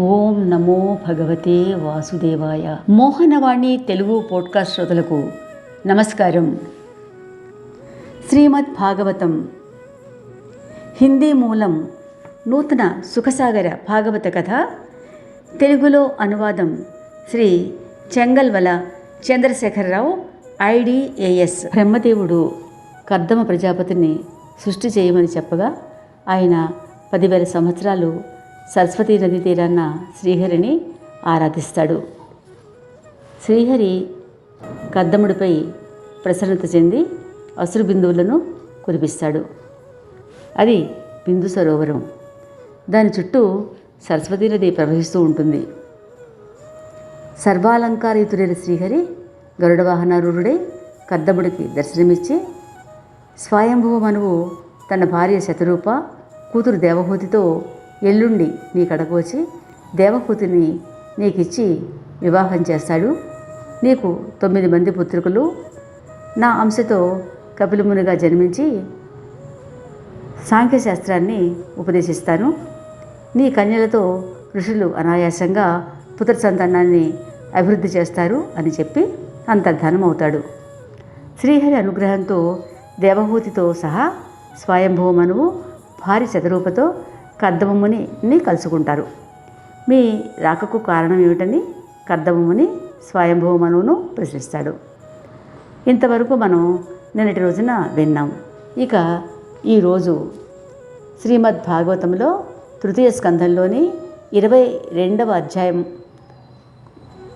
ఓం నమో భగవతే వాసుదేవాయ. మోహనవాణి తెలుగు పోడ్కాస్ట్ శ్రోతలకు నమస్కారం. శ్రీమద్ భాగవతం హిందీ మూలం నూతన సుఖసాగర భాగవత కథ. తెలుగులో అనువాదం శ్రీ చెంగల్వల చంద్రశేఖరరావు ఐడిఏఎస్ బ్రహ్మదేవుడు కర్దమ ప్రజాపతిని సృష్టి చేయమని చెప్పగా ఆయన పదివేల సంవత్సరాలు సరస్వతీ నది తీరాన శ్రీహరిని ఆరాధిస్తాడు. శ్రీహరి కద్దముడిపై ప్రసన్నత చెంది అసురు బిందువులను కురిపిస్తాడు. అది బిందు సరోవరం. దాని చుట్టూ సరస్వతీ నది ప్రవహిస్తూ ఉంటుంది. సర్వాలంకారయుతుడైన శ్రీహరి గరుడ వాహనారూఢుడై కద్దముడికి దర్శనమిచ్చి స్వయంభువ మనువు తన భార్య శతరూప కూతురు దేవహూతితో ఎల్లుండి నీ కడకు వచ్చి దేవహూతిని నీకిచ్చి వివాహం చేస్తాడు. నీకు తొమ్మిది మంది పుత్రికలు. నా అంశతో కపిలమునిగా జన్మించి సాంఖ్యశాస్త్రాన్ని ఉపదేశిస్తాను. నీ కన్యలతో ఋషులు అనాయాసంగా పుత్ర సంతానాన్ని అభివృద్ధి చేస్తారు అని చెప్పి అంతర్ధానం అవుతాడు శ్రీహరి అనుగ్రహంతో దేవహూతితో సహా స్వయంభూమనువు భారీ శతరూపతో కద్దమముని కలుసుకుంటారు. మీ రాకకు కారణం ఏమిటని కద్దమముని స్వయంభవ మనువును ప్రశ్నిస్తాడు. ఇంతవరకు మనం నిన్నటి రోజున విన్నాం. ఇక ఈరోజు శ్రీమద్ భాగవతంలో తృతీయ స్కంధంలోని ఇరవై రెండవ అధ్యాయం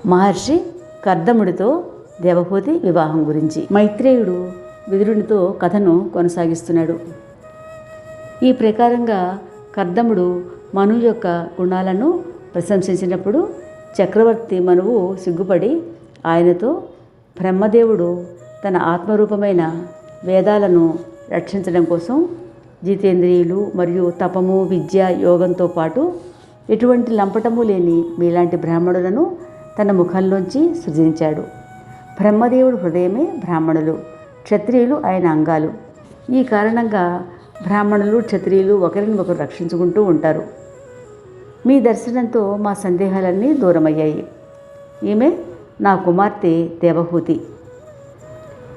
మహర్షి కర్దముడితో దేవభూతి వివాహం గురించి. మైత్రేయుడు విదురునితో కథను కొనసాగిస్తున్నాడు. ఈ ప్రకారంగా కర్దముడు మను యొక్క గుణాలను ప్రశంసించినప్పుడు చక్రవర్తి మనువు సిగ్గుపడి ఆయనతో బ్రహ్మదేవుడు తన ఆత్మరూపమైన వేదాలను రక్షించడం కోసం జితేంద్రియులు మరియు తపము విద్య యోగంతో పాటు ఎటువంటి లంపటము లేని మీలాంటి బ్రాహ్మణులను తన ముఖంలోంచి సృజించాడు. బ్రహ్మదేవుడు హృదయమే బ్రాహ్మణులు క్షత్రియులు ఆయన అంగాలు. ఈ కారణంగా బ్రాహ్మణులు క్షత్రియులు ఒకరిని ఒకరు రక్షించుకుంటూ ఉంటారు. మీ దర్శనంతో మా సందేహాలన్నీ దూరమయ్యాయి. ఈమె నా కుమార్తె దేవహూతి.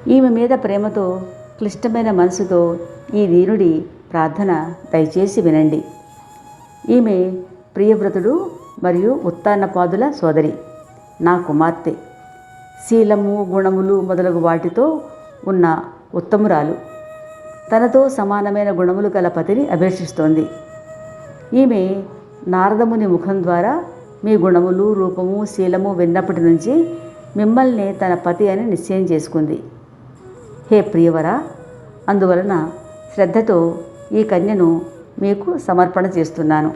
ఈమె మీద ప్రేమతో క్లిష్టమైన మనసుతో ఈ దీనుడి ప్రార్థన దయచేసి వినండి. ఈమె ప్రియవ్రతుడు మరియు ఉత్తానపాదుల సోదరి నా కుమార్తె. శీలము గుణములు మొదలగు వాటితో ఉన్న ఉత్తమురాలు. తనతో సమానమైన గుణములు గల పతిని అభేషిస్తోంది ఈమె నారదముని ముఖం ద్వారా మీ గుణములు రూపము శీలము విన్నప్పటి నుంచి మిమ్మల్ని తన పతి అని నిశ్చయం చేసుకుంది. హే ప్రియవర అందువలన శ్రద్ధతో ఈ కన్యను మీకు సమర్పణ చేస్తున్నాను.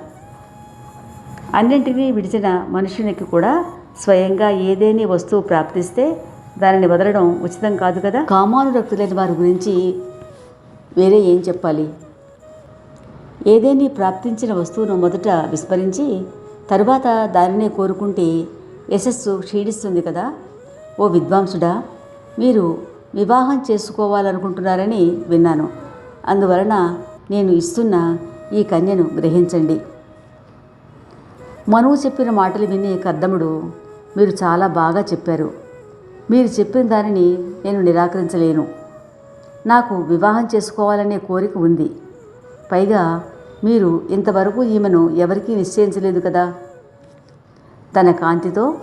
అన్నింటినీ విడిచిన మనుషునికి కూడా స్వయంగా ఏదేని వస్తువు ప్రాప్తిస్తే దానిని వదలడం ఉచితం కాదు కదా? కామానురక్తులైన వారి గురించి వేరే ఏం చెప్పాలి? ఏదేని ప్రాప్తించిన వస్తువును మొదట విస్మరించి తరువాత దానినే కోరుకుంటే యశస్సు క్షీణిస్తుంది కదా? ఓ విద్వాంసుడా మీరు వివాహం చేసుకోవాలనుకుంటున్నారని విన్నాను. అందువలన నేను ఇస్తున్న ఈ కన్యను గ్రహించండి. మనువు చెప్పిన మాటలు విని కద్దముడు మీరు చాలా బాగా చెప్పారు. మీరు చెప్పిన దానిని నేను నిరాకరించలేను. నాకు వివాహం చేసుకోవాలనే కోరిక ఉంది. పైగా మీరు ఇంతవరకు ఈమెను ఎవరికీ నిశ్చయించలేదు కదా. తన కాంతితో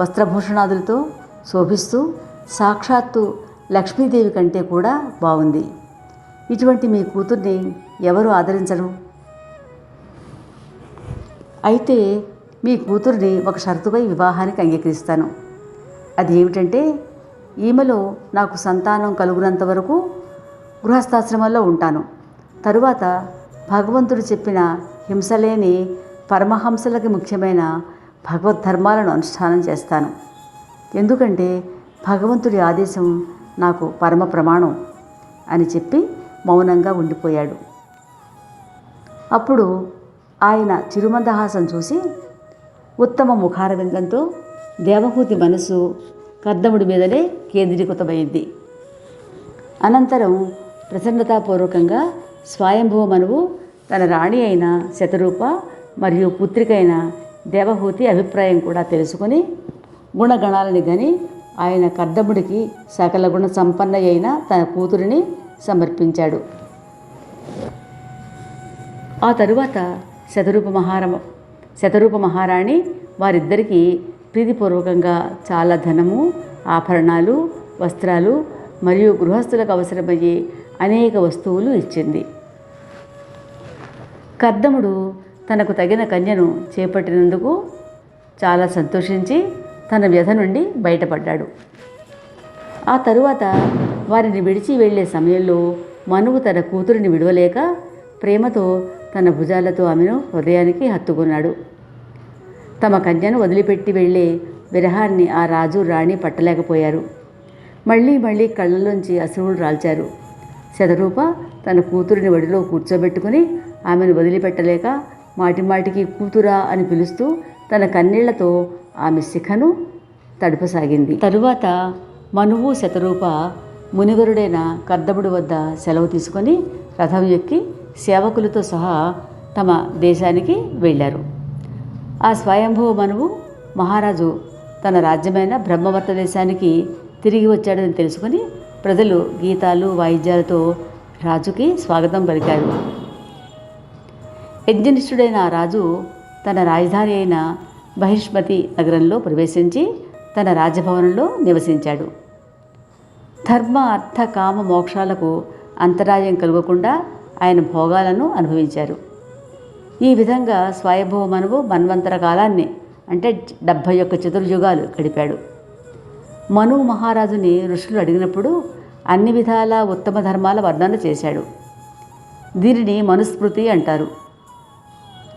వస్త్రభూషణాదులతో శోభిస్తూ సాక్షాత్తు లక్ష్మీదేవి కంటే కూడా బాగుంది. ఇటువంటి మీ కూతుర్ని ఎవరు ఆదరించరు? అయితే మీ కూతుర్ని ఒక షరతుపై వివాహానికి అంగీకరిస్తాను. అది ఏమిటంటే ఈమెలో నాకు సంతానం కలుగునంత వరకు గృహస్థాశ్రమంలో ఉంటాను. తరువాత భగవంతుడు చెప్పిన హింసలేని పరమహంసలకి ముఖ్యమైన భగవద్ ధర్మాలను అనుష్ఠానం చేస్తాను. ఎందుకంటే భగవంతుడి ఆదేశం నాకు పరమ ప్రమాణం అని చెప్పి మౌనంగా ఉండిపోయాడు. అప్పుడు ఆయన చిరుమందహాసం చూసి ఉత్తమ ముఖారవిందంతో దేవహూతి మనసు కర్దముడి మీదనే కేంద్రీకృతమైంది. అనంతరం ప్రసన్నతాపూర్వకంగా స్వయంభవ మనువు తన రాణి అయిన శతరూప మరియు పుత్రికైన దేవహూతి అభిప్రాయం కూడా తెలుసుకొని గుణగణాలని గని ఆయన కర్దముడికి సకల గుణ సంపన్న అయిన తన కూతురిని సమర్పించాడు. ఆ తరువాత శతరూప మహారమ శతరూప మహారాణి వారిద్దరికీ ప్రీతిపూర్వకంగా చాలా ధనము ఆభరణాలు వస్త్రాలు మరియు గృహస్థులకు అవసరమయ్యే అనేక వస్తువులు ఇచ్చింది. కర్దముడు తనకు తగిన కన్యను చేపట్టినందుకు చాలా సంతోషించి తన వ్యధ నుండి బయటపడ్డాడు. ఆ తరువాత వారిని విడిచి వెళ్ళే సమయంలో మనువు తన కూతురిని విడవలేక ప్రేమతో తన భుజాలతో ఆమెను హృదయానికి హత్తుకున్నాడు. తమ కన్యను వదిలిపెట్టి వెళ్ళే విరహాన్ని ఆ రాజు రాణి పట్టలేకపోయారు. మళ్ళీ మళ్ళీ కళ్ళలోంచి అశ్రువులు రాల్చారు. శతరూప తన కూతురిని వడిలో కూర్చోబెట్టుకుని ఆమెను వదిలిపెట్టలేక మాటిమాటికి కూతురా అని పిలుస్తూ తన కన్నీళ్ళతో ఆమె శిఖను తడుపసాగింది. తరువాత మనువు శతరూప మునివరుడైన కర్దముడు వద్ద సెలవు తీసుకొని రథం ఎక్కి సేవకులతో సహా తమ దేశానికి వెళ్ళారు. ఆ స్వయంభవ మనువు మహారాజు తన రాజ్యమైన బ్రహ్మవర్త దేశానికి తిరిగి వచ్చాడని తెలుసుకొని ప్రజలు గీతాలు వాయిద్యాలతో రాజుకి స్వాగతం పలికారు. యజ్ఞనిష్ఠుడైన ఆ రాజు తన రాజధాని అయిన బహిష్మతి నగరంలో ప్రవేశించి తన రాజభవనంలో నివసించాడు. ధర్మ అర్థ కామ మోక్షాలకు అంతరాయం కలగకుండా ఆయన భోగాలను అనుభవించారు. ఈ విధంగా స్వయభవమనువు మన్వంతర కాలాన్ని అంటే డెబ్భై ఒక్క చతుర్యుగాలు గడిపాడు. మను మహారాజుని ఋషులు అడిగినప్పుడు అన్ని విధాల ఉత్తమ ధర్మాల వర్ణన చేశాడు. దీనిని మనుస్మృతి అంటారు.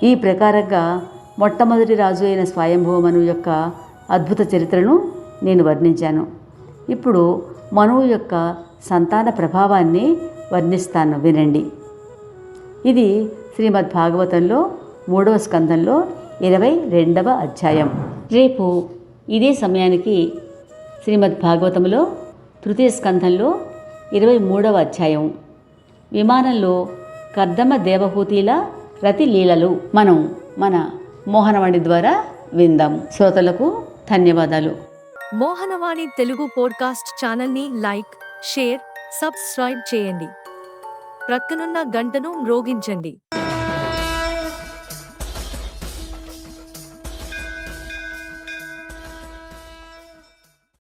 ఈ ప్రకారంగా మొట్టమొదటి రాజు అయిన స్వయంభవ యొక్క అద్భుత చరిత్రను నేను వర్ణించాను. ఇప్పుడు మనువు యొక్క సంతాన ప్రభావాన్ని వర్ణిస్తాను. వినండి. ఇది శ్రీమద్ భాగవతంలో మూడవ స్కందంలో ఇరవై రెండవ అధ్యాయం. రేపు ఇదే సమయానికి శ్రీమద్ భాగవతంలో తృతీయ స్కంధంలో ఇరవై మూడవ అధ్యాయం. విమానంలో కర్దమ దేవహూతిల రతి లీలలు మనం మన మోహనవాణి ద్వారా విందాం. శ్రోతలకు ధన్యవాదాలు. మోహనవాణి తెలుగు పోడ్కాస్ట్ ఛానల్ని లైక్ షేర్ సబ్స్క్రైబ్ చేయండి. ప్రక్కనున్న గంటను మ్రోగించండి.